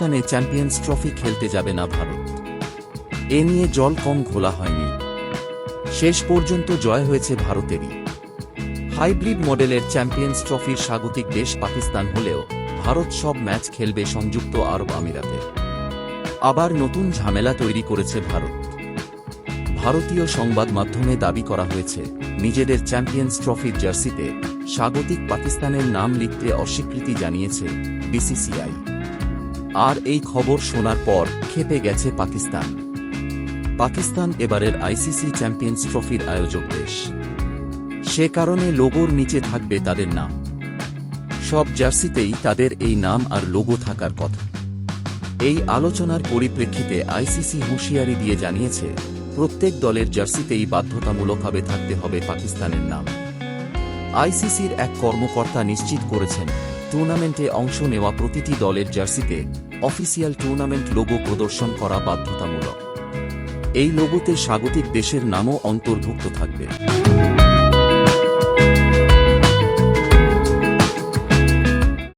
পাকিস্তানে champions trophy খেলতে যাবে না ভারত। এ নিয়ে জল কম ঘোলা হয়নি। শেষ পর্যন্ত জয় হয়েছে ভারতেরই। হাইব্রিড মডেলের চ্যাম্পিয়ন্স ট্রফির স্বাগতিক দেশ পাকিস্তান হলেও ভারত সব ম্যাচ খেলবে সংযুক্ত আরব আমিরাতে। আবার নতুন ঝামেলা তৈরি করেছে ভারত। ভারতীয় সংবাদ মাধ্যমে দাবি করা হয়েছে, নিজেদের চ্যাম্পিয়ন্স ট্রফির জার্সিতে স্বাগতিক পাকিস্তানের নাম লিখতে অস্বীকৃতি জানিয়েছে বিসিসিআই। আর এই খবর শোনার পর খেপে গেছে পাকিস্তান। পাকিস্তান এবারের আইসিসি চ্যাম্পিয়ন্স ট্রফির আয়োজক দেশ। সে কারণে লোগোর নিচে থাকবে তাদের নাম। সব জার্সিতেই তাদের এই নাম আর লোগো থাকার কথা। এই আলোচনার পরিপ্রেক্ষিতে আইসিসি হুঁশিয়ারি দিয়ে জানিয়েছে, প্রত্যেক দলের জার্সিতেই বাধ্যতামূলকভাবে থাকতে হবে পাকিস্তানের নাম। আইসিসির এক কর্মকর্তা নিশ্চিত করেছেন টুর্নামেন্টে অংশ নেওয়া প্রতিটি দলের জার্সিতে অফিসিয়াল টুর্নামেন্ট লোগো প্রদর্শন করা বাধ্যতামূলক। এই লোগোতে স্বাগতিক দেশের নামও অন্তর্ভুক্ত থাকবে।